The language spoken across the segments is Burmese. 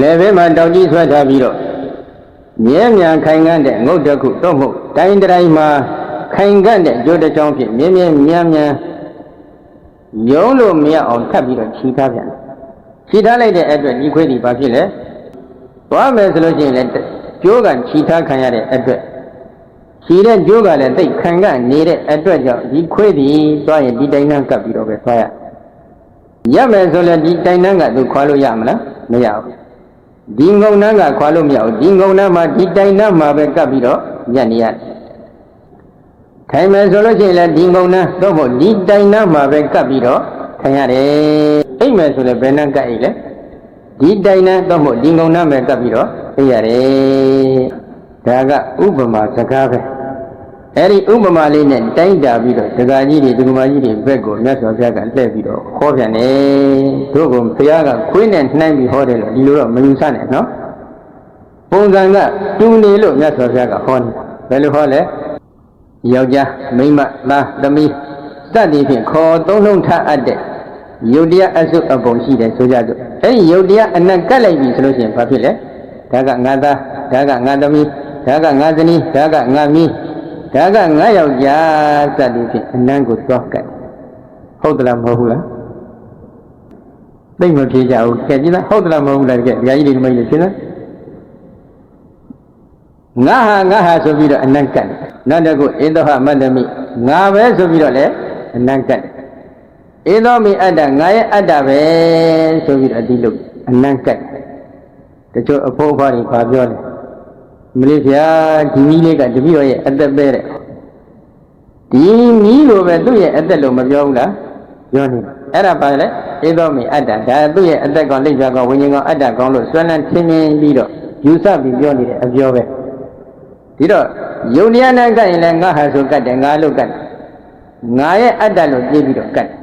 လေဘဲမှာတောက်ကြီးဆွဲထားပြီးတော့မြဲမြံခိုင်ခန့်တဲ့ငုတ်တစ်ခုတော့မဟုတ်တိုင်းတိုင်းမှာခိုင်ခန့်တဲ့ကြိုးတစ်ချောင်းဖြင့်မြဲမြဲမြံမြံယုံလို့မရအောင်ထပ်ပြီးတော့ခြိထားပြန်တယ်ခြိထားလိုက်တဲ့အတွက်ဒီခွေးဒီဘာဖြစ်လဲသွားမယ်ဆိုလို့ရှိရင်လည်းကြိုးကခြိထားခံရတဲ့အတွက်ခြိတဲ့ကြိုးကလည်းသိပ်ခံကနေတဲ့အတွက်ကြောင့်ဒီခွေးဒီသွားရင်ဒီတိုင်းနှံကပ်ပြီးတော့ပဲသွားရရမယ်ဆိုလည်းဒီတိုင်းနှံကသူခွာလို့ရမလားမရဘူး ဒီငုံနှံကခွာလို့မရဘူးဒီငုံနှံမှာဒီတိုင်းနှံမှာပဲကပ်ပြီးတော့ညက်နေရတယ်ထိုင်မယ်ဆိုလို့ရှိရင်လည်းဒီငုံနှံတော့မဟုတ်ဒီတိုင်းနှံမှာပဲကပ်ပြီးတော့ထိုင်ရတယ်အိပ်မယ်ဆိုလည်းဘယ်နှံကပ်အိပ်လဲဒီတိုင်နဲ့တော့မို့ဒီငုံနှမ်းပဲကပ်ပြီးတော့သိရတယ်ဒါကဥပမာစကားပဲ အဲ့ဒီဥပမာလေးနဲ့တိုင်းတာပြီးတော့ဒကာကြီးတွေဒကမာကြီးတွေဘက်ကိုမြတ်စွာဘုရားကလှည့်ပြီးတော့ဟောပြန်တယ်တို့ကဘုရားကခွေးနဲ့နှိုင်းပြီးဟောတယ်လို့ဒီလိုတော့မယူဆနဲ့နော်ပုံစံကတူနေလို့မြတ်စွာဘုရားကဟောတယ်ဘယ်လိုဟောလဲယောက်ျားမိန်းမသားသမီးစသည်ဖြင့်ခေါ်သုံးလုံးထအပ်တဲ့ယုတ်တရားအစုအပုံရှိတယ်ဆိုကြစို့အဲဒီယုတ်တရားအနက်ကတ်လိုက်ပြီဆိုလို့ရှိရင်ဘာဖြစ်လဲဒါကငါသားဒါကငါသမီးဒါကငါဇနီးဒါကငါမီး ဒါကငါယောက်ျားစသည်ဖြင့်အနံကိုသွားကတ်ဟုတ်သလားမဟုတ်ဘူးလားသိမဖြေကြဘူးကဲကြည့်လားဟုတ်သလားမဟုတ်ဘူးလားကဲဒကာကြီးတွေမကြီးရှင်းလားငါဟာငါဟာဆိုပြီးတော့အနံကတ်နောက်တစ်ခုဧသောဟမတ္တမိငါပဲဆိုပြီးတော့လည်းအနံကတ်ဧသောမိအတ္တငါရဲ့အတ္တပဲဆိုပြီးတော့ဒီလိုအနံကတ်တချို့အဖို့အဖွားတွေပါပြောတယ် မလေးဖျားဒီမီးလေးကတပည့်တော်ရဲ့အသက်ပဲတဲ့ဒီမီးလိုပဲသူ့ရဲ့အသက်လို့မပြောဘူးလားပြောနေအဲ့ဒါပါလေဧသောမိအတ္တဒါသူ့ရဲ့အသက်ကောင်လိပ်ပြကောင်ဝိညာဉ်ကောင်အတ္တကောင်လို့ဆွမ်းလန်းထင်းထင်းပြီးတော့ယူဆပြီးပြောနေတဲ့အပြောပဲဒီတော့ယုံတရားနဲ့ကတ်ရင်လည်းငါဟာဆိုကတ်တယ်ငါလို့ကတ်တယ်ငါရဲ့အတ္တလို့ပြေးပြီးတော့ကတ်တယ်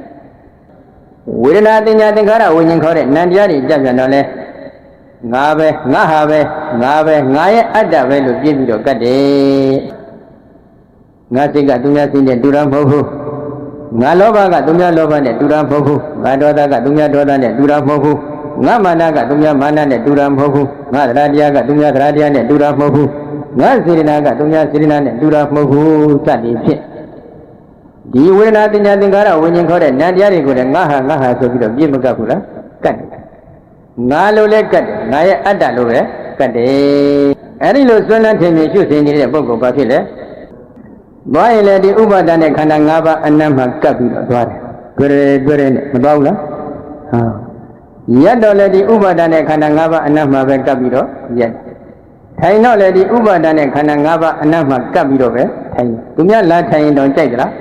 ဝေဒနာတင်ညာသင်္ခါရဝိညာဉ်ခေါ်တဲ့နံတရားတွေကြပ်ပြန်တော့လဲ ငါပဲငါဟာပဲငါပဲငါရဲ့အတ္တပဲလို့ပြည့်ပြီးတော့ကတ်တယ်ငါစိတ်ကသူများစိတ်နဲ့တူတာမဟုတ်ဘူးငါလောဘကသူများလောဘနဲ့တူတာမဟုတ်ဘူးငါဒေါသကသူများဒေါသနဲ့တူတာမဟုတ်ဘူးငါမာနကသူများမာနနဲ့တူတာမဟုတ်ဘူးငါသရတရားကသူများသရတရားနဲ့တူတာမဟုတ်ဘူးငါစေရနာကသူများစေရနာနဲ့တူတာမဟုတ်ဘူးစသည်ဖြင့်ဒီဝေဒနာတင်ညာသင်္ခါရဝิญဉ်ခေါ်တဲ့နံတရားတွေကိုလည်းငါဟာငါဟာဆိုပြီးတော့ပြည့်မကပ်ဘူးလားကတ်တယ် ငါလိုလဲကတ်တယ်ငါရဲ့အတ္တလိုပဲကတ်တယ်အဲဒီလိုစွန့်နှံထင်မြင်ရှုစင်နေတဲ့ပုဂ္ဂိုလ်ဘာဖြစ်လဲသွားရင်လည်းဒီဥပါဒနဲ့ခန္ဓာ၅ပါးအနတ်မှာကပ်ပြီးတော့သွားတယ်ကြွရဲကြွရဲနဲ့မသွားဘူးလားဟာရက်တော့လည်းဒီဥပါဒနဲ့ခန္ဓာ၅ပါးအနတ်မှာပဲကပ်ပြီးတော့ရက်ထိုင်တော့လည်းဒီဥပါဒနဲ့ခန္ဓာ၅ပါးအနတ်မှာကပ်ပြီးတော့ပဲထိုင်သူများလာထိုင်ရင်တော့ကြိုက်ကြလား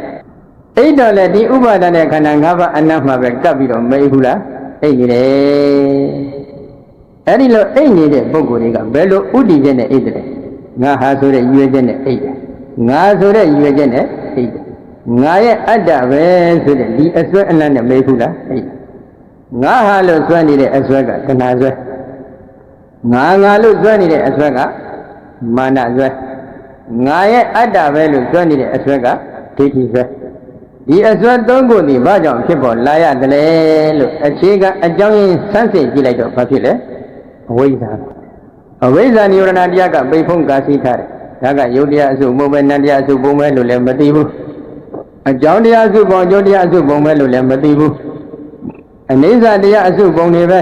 အိတ်တော့လည်းဒီဥပါဒနဲ့ခန္ဓာ၅ပါးအနတ်မှာပဲကပ်ပြီးတော့မအိပ်ဘူးလား အိတ်နေတယ်အဲ့ဒီလိုအိတ်နေတဲ့ပုဂ္ဂိုလ်တွေကဘယ်လိုဥတည်ချက်နဲ့အိတ်တယ်ငါဟာဆိုတဲ့ရွေချက်နဲ့အိတ်တယ်ငါဆိုတဲ့ရွေချက်နဲ့အိတ်တယ်ငါရဲ့အတ္တပဲဆိုတဲ့ဒီအစွဲအလတ်နဲ့မေးဘူးလားအိတ်ငါဟာလို့စွဲနေတဲ့အစွဲကတဏှာစွဲငါငါလို့စွဲနေတဲ့အစွဲကမာနစွဲငါရဲ့အတ္တပဲလို့စွဲနေတဲ့အစွဲကဒိဋ္ဌိစွဲ ဒီအစွဲသုံးခုဒီဘာကြောင့်ဖြစ်ပေါ်လာရတယ်လဲလို့အခြေခံအကြောင်းရင်းဆန်းစစ်ကြည့်လိုက်တော့ဘာဖြစ်လဲအဝိဇ္ဇာအဝိဇ္ဇာနိဝရဏတရားကပိတ်ဖုံးကာစီထားတယ်ဒါကယုတ်တရားအစုမဟုတ်ပဲနတ်တရားအစုပုံပဲလို့လည်းမသိဘူးအကြောင်းတရားအစုပုံအကျိုးတရားအစုပုံပဲလို့လည်းမသိဘူးအနိစ္စတရားအစုပုံတွေပဲ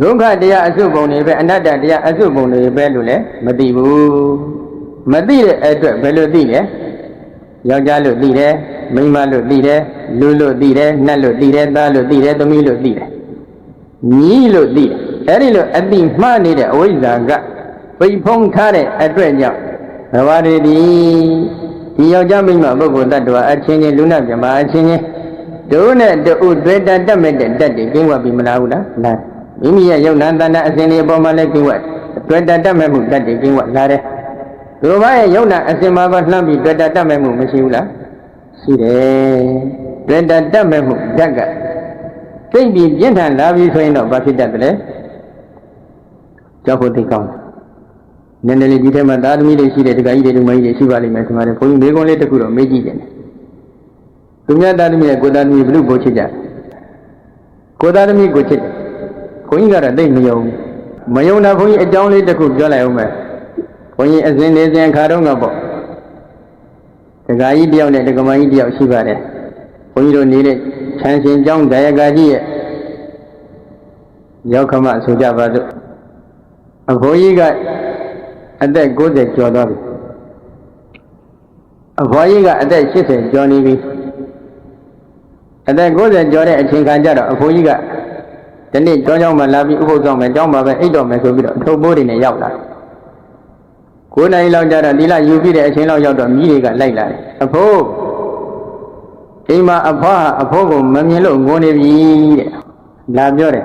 ဒုက္ခတရားအစုပုံတွေပဲအနတ္တတရားအစုပုံတွေပဲလို့လည်းမသိဘူးမသိတဲ့အတွက်ဘယ်လိုသိလဲ ယောက်ျားလို့သိတယ်မိန်းမလို့သိတယ်လူလို့သိတယ်နတ်လို့သိတယ်သားလို့သိတယ်သမီးလို့သိတယ်ညီလို့သိတယ်အဲ့ဒီလိုအတိမှားနေတဲ့အဝိဇ္ဇာကပိတ်ဖုံးထားတဲ့အတွက်ကြောင့်ဘဝတွေဒီဒီယောက်ျားမိန်းမပုဂ္ဂိုလ်တ attva အချင်းချင်းလူနာမြမအချင်းချင်းတို့နဲ့တူတွေ့တတ်တတ်မဲ့တဲ့တက်တွေကင်းဝတ်ပြီးမလားဘူးလားလားမိမိရဲ့ယုံနာတဏ္ဍအစဉ်တွေအပေါ်မှာလည်းကင်းဝတ်တွေ့တတ်တတ်မဲ့မှုတက်တွေကင်းဝတ်လာတယ် သူတို့ဘာရဲ့ယုံနာအစဉ်မှာပါလှမ်းပြီးတွေ့တတ်တတ်မဲ့မှုမရှိဘူးလားရှိတယ်တွေ့တတ်တတ်မဲ့မှုဓာတ်ကသိပြီးပြင်းထန်လာပြီဆိုရင်တော့ဘာဖြစ်တတ်တယ်လဲကြောက်ဖို့သိကောင်းတယ်နည်းနည်းလေးဒီထဲမှာသာသမီတွေရှိတယ်ဒကာကြီးတွေဒကာကြီးတွေရှိပါလိမ့်မယ်ဆိုတော့ဘုန်းကြီးမိကုံးလေးတစ်ခုတော့မေးကြည့်တယ်သူများသာသမီရဲ့ကိုသားသမီးဘလို့ကိုချစ်ကြကိုသားသမီးကိုချစ်တယ်ဘုန်းကြီးကတော့သိမယုံမယုံတာဘုန်းကြီးအကြောင်းလေးတစ်ခုပြောလိုက်အောင်မယ် ဘုန်းကြီးအစဉ်နေစဉ်ခါတော့ကပေါ့ဒကာကြီးတယောက်နဲ့ဒကမကြီးတယောက်ရှိပါတယ်ဘုန်းကြီးတို့နေတဲ့ချမ်းရှင်ကျောင်းဒါယကာကြီးရဲ့ရောက်ခမဆိုကြပါစို့အဘိုးကြီးကအသက်60ကျော်သွားပြီအဘွားကြီးကအသက်80ကျော်နေပြီအသက်90ကျော်တဲ့အချိန်ခါကျတော့အဖိုးကြီးကဒီနေ့ကျောင်းကျောင်းမှာလာပြီးဥပုသ်ဆောင်မယ်ကျောင်းမှာပဲအိတ်တော်မယ်ဆိုပြီးတော့အထုပ်ပိုးတွေနဲ့ရောက်လာ 9နိုင်လောက်ကျတော့ဒီလယူပြီးတဲ့အချိန်လောက်ရောက်တော့မိတွေကလိုက်လာတယ်အဖိုးအိမ်မှာအဖွားအဖိုးကိုမမြင်လို့ငိုနေပြီတဲ့လာပြောတယ်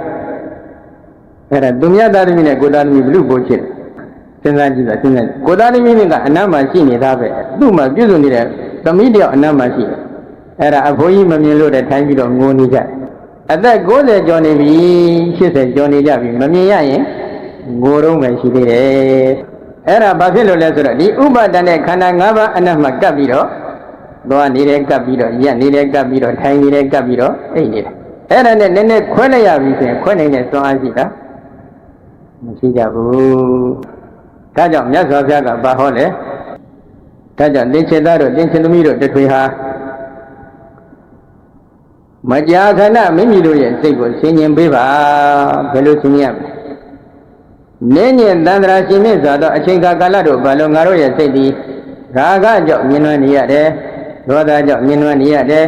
အဲ့ဒါသူမြတ်သားသမီးနဲ့ကိုသားသမီးဘလူပို့ချစ်တယ်စဉ်းစားကြည့်တာစဉ်းစားကြည့်ကိုသားသမီးကအနတ်မှာရှိနေတာပဲသူ့မှာပြုစုနေတဲ့သမီးတယောက်အနတ်မှာရှိတယ်အဲ့ဒါအဖိုးကြီးမမြင်လို့တဲ့ထိုင်းပြီးတော့ငိုနေကြတယ်အသက်60ကျော်နေပြီ80ကျော်နေကြပြီမမြင်ရရင်ငိုတော့မယ်ရှိသေးတယ် အဲ့ဒါဘာဖြစ်လို့လဲဆိုတော့ဒီဥပါဒณะခန္ဓာ၅ပါးအနတ်မှာကပ်ပြီးတော့သွားနေတယ်ကပ်ပြီးတော့ရက်နေတယ်ကပ်ပြီးတော့ထိုင်နေတယ်ကပ်ပြီးတော့အိတ်နေတယ်အဲ့ဒါနဲ့နည်းနည်းခွဲလိုက်ရပြီဆိုရင်ခွဲနိုင်တဲ့စွမ်းအားရှိတာမရှိကြဘူးဒါကြောင့်မြတ်စွာဘုရားကဘာဟောလဲဒါကြောင့်သင်္ချေသားတို့သင်္ချေသမီးတို့တထွေဟာမကြာခဏမိမိတို့ရဲ့စိတ်ကိုဆင်ញင်ပေးပါဘယ်လိုဆင်ញင်ရမလဲ နင်းညင်တန္တရာရှင်မြင့်စွာသောအချိန်ကာလတို့ဘာလို့ငါတို့ရဲ့စိတ်ဒီရာဂကြောင့်မြင်နွမ်းနေရတယ်ဒေါသကြောင့်မြင်နွမ်းနေရတယ်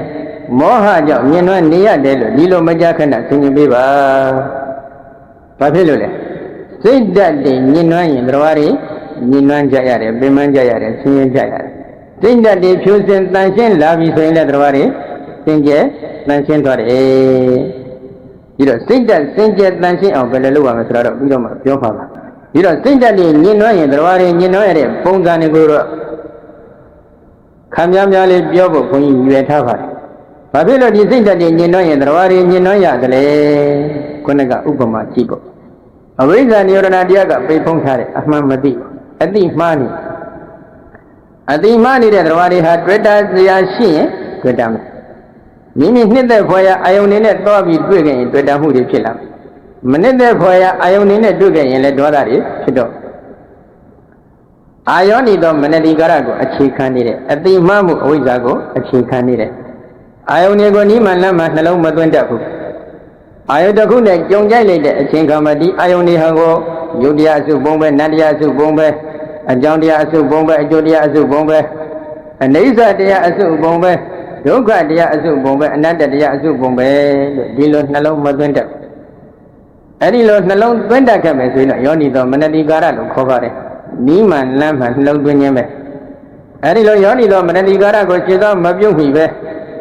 မောဟကြောင့်မြင်နွမ်းနေရတယ်လို့ဒီလိုမကြာခဏဆင်ញင်ပေးပါဘာဖြစ်လို့လဲစိတ်ဓာတ်တွေမြင်နွမ်းရင်တော်ရီမြင်နွမ်းကြရတယ်ပင်ပန်းကြရတယ်ဆင်းရဲကြရတယ်စိတ်ဓာတ်တွေဖြူစင်တန်ရှင်းလာပြီဆိုရင်လည်းတော်ရီစင်ကြယ်တန်ရှင်းသွားတယ် ပြီးတော့စိတ်ဓာတ်စင်ကြယ်တန်ရှင်းအောင်ဘယ်လိုလုပ်ရမလဲဆိုတော့ပြီးတော့မှပြောပါပါပြီးတော့စိတ်ဓာတ်တွေညင်နွမ်းရင်တော်ရီညင်နွမ်းရတဲ့ပုံစံတွေကိုတော့ခံများများလေးပြောဖို့ခွန်ကြီးရွယ်ထားပါတယ်ဘာဖြစ်လို့ဒီစိတ်ဓာတ်တွေညင်နွမ်းရင်တော်ရီညင်နွမ်းရတယ်လဲခုနကဥပမာကြည့်ပေါ့အဝိဇ္ဇာနိရောဓနာတရားကပိတ်ဖုံးထားတယ်အမှန်မသိအတိမှားနေအတိမှားနေတဲ့တော်ရီဟာတွေ့တာစရာရှိရင်တွေ့တာမယ် မိမိနှစ်သက်ဖွယ်ရာအာယုန်နေနဲ့တော့ပြီးတွေ့ခဲ့ရင်တွေ့တာမှုတွေဖြစ်လာမနစ်သက်ဖွယ်ရာအာယုန်နေနဲ့တွေ့ခဲ့ရင်လည်းဒေါသတွေဖြစ်တော့အာယောနိသောမနတိကာရကိုအခြေခံနေတဲ့အတိမမှုအဝိဇ္ဇာကိုအခြေခံနေတဲ့အာယုန်တွေကိုနိမန်လမ်းမှာနှလုံးမသွင်းတတ်ဘူးအာယုန်တစ်ခုနဲ့ကြုံကြိုက်လိုက်တဲ့အချိန်ခါမှာဒီအာယုန်တွေဟာကိုယုတ်တရားအစုပုံပဲနတ္တရားအစုပုံပဲအကြောင်းတရားအစုပုံပဲအကျိုးတရားအစုပုံပဲအနိစ္စတရားအစုပုံပဲ ဒုက္ခတရားအစုပုံပဲအနတ္တတရားအစုပုံပဲလို့ဒီလိုနှလုံးမသွင်းတတ်အဲ့ဒီလိုနှလုံးသွင်းတတ်ခဲ့မယ်ဆိုရင်တော့ယောနိသောမနတိကာရလို့ခေါ်ပါတယ်နိမန်လမ်းမှနှလုံးသွင်းခြင်းပဲအဲ့ဒီလိုယောနိသောမနတိကာရကိုရှင်းသောမပြုတ်မိပဲ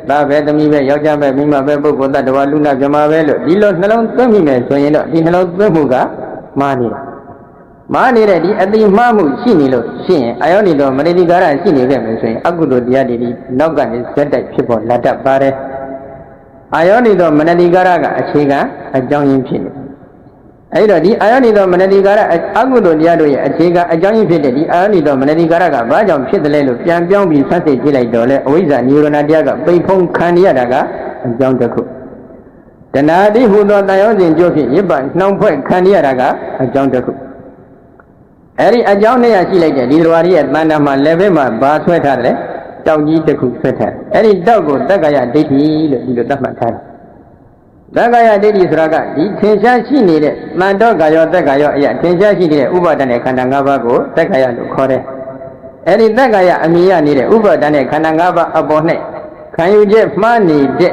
ဒါပဲသမီးပဲယောက်ျားပဲမိမပဲပုဂ္ဂိုလ်တ attva လူနာမြမပဲလို့ဒီလိုနှလုံးသွင်းမိမယ်ဆိုရင်တော့ဒီနှလုံးသွင်းမှုကမှားနေတာ မာနေတဲ့ဒီအတိမှားမှုရှိနေလို့ရှိရင်အယောနိတော်မရတိကာရရှိနေခဲ့မယ်ဆိုရင်အကုသိုလ်တရားတွေဒီနောက်ကနေဇက်တိုက်ဖြစ်ပေါ်လာတတ်ပါတယ်အာယောနိတော်မနတိကာရကအခြေခံအကြောင်းရင်းဖြစ်နေအဲဒီတော့ဒီအာယောနိတော်မနတိကာရအကုသိုလ်တရားတို့ရဲ့အခြေခံအကြောင်းရင်းဖြစ်တဲ့ဒီအာယောနိတော်မနတိကာရကဘာကြောင့်ဖြစ်တယ်လဲလို့ပြန်ပြောင်းပြီးဆက်စစ်ကြည့်လိုက်တော့လေအဝိဇ္ဇာနိရောဓတရားကပိတ်ဖုံးခံရတာကအကြောင်းတစ်ခုတဏှာတိဟူသောတန်ရောစဉ်ကျိုးဖြင့်ရစ်ပနှောင်ဖွဲ့ခံရတာကအကြောင်းတစ်ခု အဲ့ဒီအကြောင်းနဲ့ရရှိလိုက်တဲ့ဒီသရဝရီရဲ့တဏ္ဍာမှာလက်ဘက်မှာဘာဆွဲထားတယ်လဲတောက်ကြီးတစ်ခုဆွဲထားအဲ့ဒီတောက်ကိုတက္ကရာဒိဋ္ဌိလို့ဒီလိုသတ်မှတ်ထားတယ်တက္ကရာဒိဋ္ဌိဆိုတာကဒီထင်ရှားရှိနေတဲ့တန်တော့ကာယောတက္ကရာအရာထင်ရှားရှိနေတဲ့ဥပါဒနဲ့ခန္ဓာ၅ပါးကိုတက္ကရာလို့ခေါ်တယ်အဲ့ဒီတက္ကရာအမြင်ရနေတဲ့ဥပါဒနဲ့ခန္ဓာ၅ပါးအပေါ်၌ခံယူချက်မှားနေတဲ့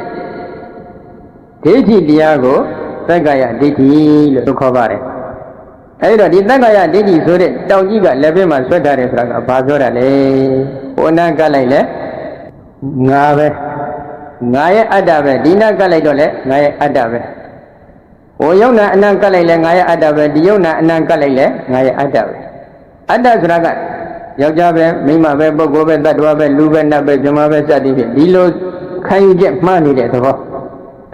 ဒိဋ္ဌိတရားကိုတက္ကရာဒိဋ္ဌိလို့ခေါ်ပါတယ် အဲဒီတော့ဒီတက္ကရာဒိဋ္ဌိဆိုတဲ့တောင်ကြီးကလက်ပြမှာဆွဲထားတယ်ဆိုတာကဘာပြောတာလဲဟိုနာကလိုက်လဲငါပဲငါရဲ့အတ္တပဲဒီနာကလိုက်တော့လဲငါရဲ့အတ္တပဲဟိုယုံနာအနံကလိုက်လဲငါရဲ့အတ္တပဲဒီယုံနာအနံကလိုက်လဲငါရဲ့အတ္တပဲအတ္တဆိုတာကယောက်ျားပဲမိန်းမပဲပုဂ္ဂိုလ်ပဲတ attva ပဲလူပဲနတ်ပဲဇမပဲစသည်ဖြင့်ဒီလိုခံယူချက်မှားနေတဲ့သဘော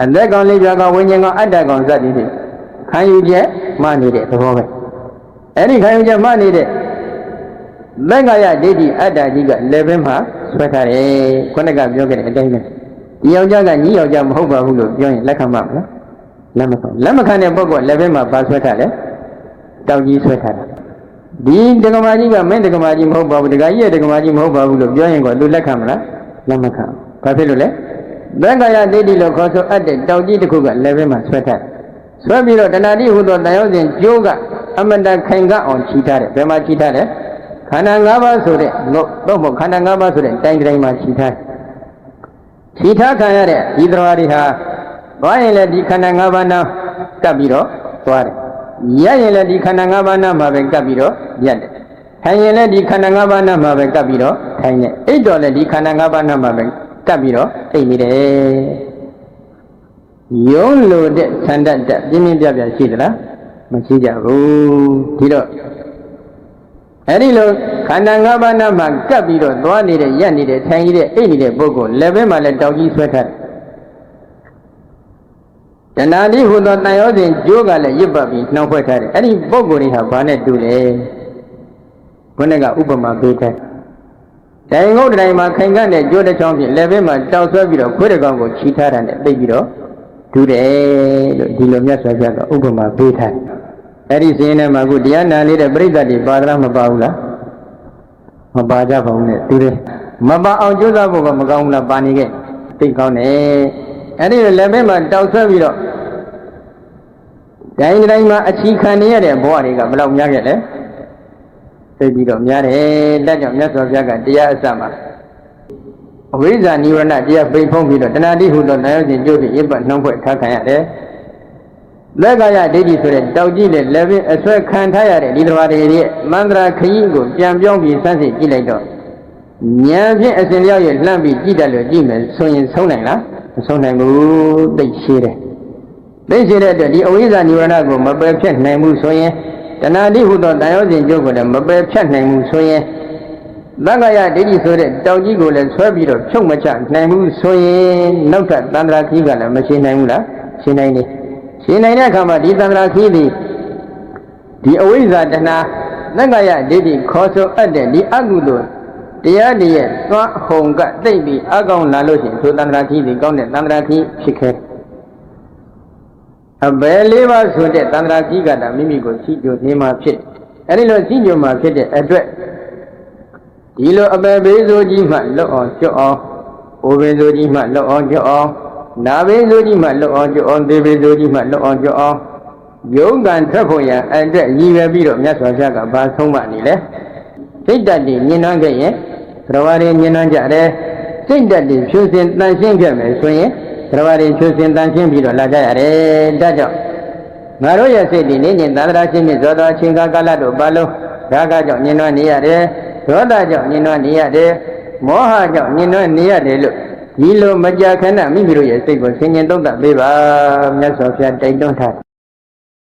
အသက်ကောင်လေးပြကောင်ဝိညာဉ်ကောင်အတ္တကောင်စသည်ဖြင့်ခံယူချက်မှားနေတဲ့သဘောပဲ အဲ့ဒီခံယူချက်မှနေတဲ့သက္ကာယဒိဋ္ဌိအတ္တကြီးကလည်းပဲမှဆွဲထားတယ်ခုနကပြောခဲ့တဲ့အတိုင်းပဲဒီယောက်ျားကညီယောက်ျားမဟုတ်ပါဘူးလို့ပြောရင်လက်ခံမှာမလားလက်မခံလက်မခံတဲ့ပုဂ္ဂိုလ်လက်ဘက်မှာပါဆွဲထားတယ်တောက်ကြီးဆွဲထားတာဒီဒကမာကြီးကမင်းဒကမာကြီးမဟုတ်ပါဘူးဒကာကြီးရဲ့ဒကမာကြီးမဟုတ်ပါဘူးလို့ပြောရင်ကောသူလက်ခံမလားလက်မခံဘာဖြစ်လို့လဲသက္ကာယဒိဋ္ဌိလို့ခေါ်ဆိုအပ်တဲ့တောက်ကြီးတစ်ခုကလက်ဘက်မှာဆွဲထားတယ်ဆွဲပြီးတော့တဏှာတိဟူသောတန်ရုံးစဉ်ကျိုးက အမတန်ခိုင်ကအောင်ခြိထားတယ်ဘယ်မှာခြိထားတယ်ခန္ဓာ၅ပါးဆိုတဲ့လို့တော့မဟုတ်ခန္ဓာ၅ပါးဆိုတဲ့တိုင်းတိုင်းမှာခြိထားတယ်ခြိထားခံရတဲ့ဒီတော်ရီဟာသွားရင်လည်းဒီခန္ဓာ၅ပါးနာကပ်ပြီးတော့သွားတယ်ရရင်လည်းဒီခန္ဓာ၅ပါးနာမှာပဲကပ်ပြီးတော့ရက်တယ်ထိုင်ရင်လည်းဒီခန္ဓာ၅ပါးနာမှာပဲကပ်ပြီးတော့ထိုင်တယ်အိတ်တော်လည်းဒီခန္ဓာ၅ပါးနာမှာပဲကပ်ပြီးတော့အိတ်နေတယ်ယုံလို့တဲ့ဆန္ဒတက်ပြင်းပြင်းပြပြရှိသလား မရှိကြဘူးဒီတော့အဲ့ဒီလိုခန္ဓာ၅ပါးနာမှာကပ်ပြီးတော့သွားနေတဲ့ရက်နေတဲ့ထိုင်နေတဲ့အိတ်နေတဲ့ပုဂ္ဂိုလ်လက်ဘဲမှာလည်းတောက်ကြီးဆွဲထားတယ်တဏှာတိဟူသောတန်ရောစဉ်ကျိုးကလည်းရစ်ပတ်ပြီးနှောက်ဖွဲ့ထားတယ်အဲ့ဒီပုဂ္ဂိုလ်တွေဟာဘာနဲ့တူလဲဘုန်းကဥပမာပေးတယ်တိုင်ငုတ်တိုင်မှာခိုင်ကန့်တဲ့ကျိုးတစ်ချောင်းဖြင့်လက်ဘဲမှာတောက်ဆွဲပြီးတော့ခွေးတကောင်ကိုခြိထားတာနဲ့သိပြီးတော့ဒူးတယ်လို့ဒီလိုမြတ်စွာဘုရားကဥပမာပေးထားတယ် အဲ့ဒီစင်းထဲမှာအခုတရားနာလေးတဲ့ပြိဿတ်တွေပါဒလားမပါဘူးလားမပါကြပါဘူးနဲ့တူတယ်မပါအောင်ကြိုးစားဖို့ကမကောင်းဘူးလားပါနေခဲ့သိကောင်းတယ်အဲ့ဒီလက်ဘဲမှာတောက်ဆွဲပြီးတော့တိုင်းတိုင်းမှာအချီခံနေရတဲ့ဘဝတွေကဘယ်လောက်များခဲ့လဲသိပြီးတော့များတယ်ဒါကြောင့်မြတ်စွာဘုရားကတရားအစမှာအဝိဇ္ဇာနိဝရဏတရားပိတ်ဖုံးပြီးတော့တဏှာတိဟုသောတရားရှင်ကျိုးပြီးရစ်ပတ်နှောင်းဖွဲ့ထားခံရတယ် လက်ကာယဒိဋ္ဌိဆိုတဲ့တောက်ကြည့်တဲ့လက်ပင်အဆွဲခံထားရတဲ့ဒီတော်တွေရဲ့မန္တရာခရီးကိုပြန်ပြောင်းပြီးစမ်းစစ်ကြည့်လိုက်တော့ဉာဏ်ဖြင့်အစဉ်လျောက်ရလှမ်းပြီးကြည့်တယ်လို့ကြည့်မယ်ဆိုရင်ဆုံးနိုင်လားမဆုံးနိုင်ဘူးသိရှိတယ်သိရှိတဲ့အတွက်ဒီအဝိဇ္ဇာနိဝရဏကိုမပယ်ဖြတ်နိုင်ဘူးဆိုရင်တဏှာတိဟုသောတန်ရောစဉ်ကျုပ်ကိုလည်းမပယ်ဖြတ်နိုင်ဘူးဆိုရင်သက္ကာယဒိဋ္ဌိဆိုတဲ့တောင်ကြီးကိုလည်းဆွဲပြီးတော့ဖြုတ်မချနိုင်ဘူးဆိုရင်နောက်ထပ်တန္တရာခီးကလည်းမရှင်းနိုင်ဘူးလားရှင်းနိုင်တယ် ရှင်းနိုင်တဲ့အခါမှာဒီတန္တရာခီးသည်ဒီအဝိဇ္ဇာတဏှာသက္ကာယဒိဋ္ဌိခေါ်ဆိုအပ်တဲ့ဒီအကုသိုလ်တရားတည်းရဲ့သွားဟုန်ကတိတ်ပြီးအကောင်လာလို့ရှိရင်ထိုတန္တရာခီးသည်ကောင်းတဲ့တန္တရာခီးဖြစ်ခဲ့အဘယ်လေးပါးဆိုတဲ့တန္တရာကြီးကတာမိမိကိုစီကြိုနေမှာဖြစ်အဲဒီလိုစီကြိုမှာဖြစ်တဲ့အတွက်ဒီလိုအပယ်ဘေးဆိုကြီးမှလွတ်အောင်ကျွတ်အောင်အိုဘေးဆိုကြီးမှလွတ်အောင်ကျွတ်အောင် နာဘေးဆိုကြီးမှလွတ်အောင်ကျွတ်အောင်သေဘေးဆိုကြီးမှလွတ်အောင်ကျွတ်အောင်ယုံကံထွက်ဖို့ရန်အတွက်ရည်ရွယ်ပြီးတော့မြတ်စွာဘုရားကဘာဆုံးမနေလဲစိတ်တတ်တည်မြင်နှံခဲ့ရင်သရဝရမြင်နှံကြတယ်စိတ်တတ်တည်ဖြူစင်တန်ရှင်းခဲ့မယ်ဆိုရင်သရဝရဖြူစင်တန်ရှင်းပြီးတော့လာကြရတယ်ဒါကြောင့်ငါတို့ရဲ့စိတ်ဒီနေ့ညင်သန္တရာရှင်းမြင့်ဇောတော်အချိန်ကာလတို့ပါလုံးဒါကကြောင့်ညင်နှံ့နေရတယ်ဒေါသကြောင့်ညင်နှံ့နေရတယ်မောဟကြောင့်ညင်နှံ့နေရတယ်လို့ ဒီလိုမကြာခဏမိမိတို့ရဲ့စိတ်ကိုဆင်ញင်သုံးသပ်ပေးပါမြတ်စွာဘုရားတိုက်တွန်းထား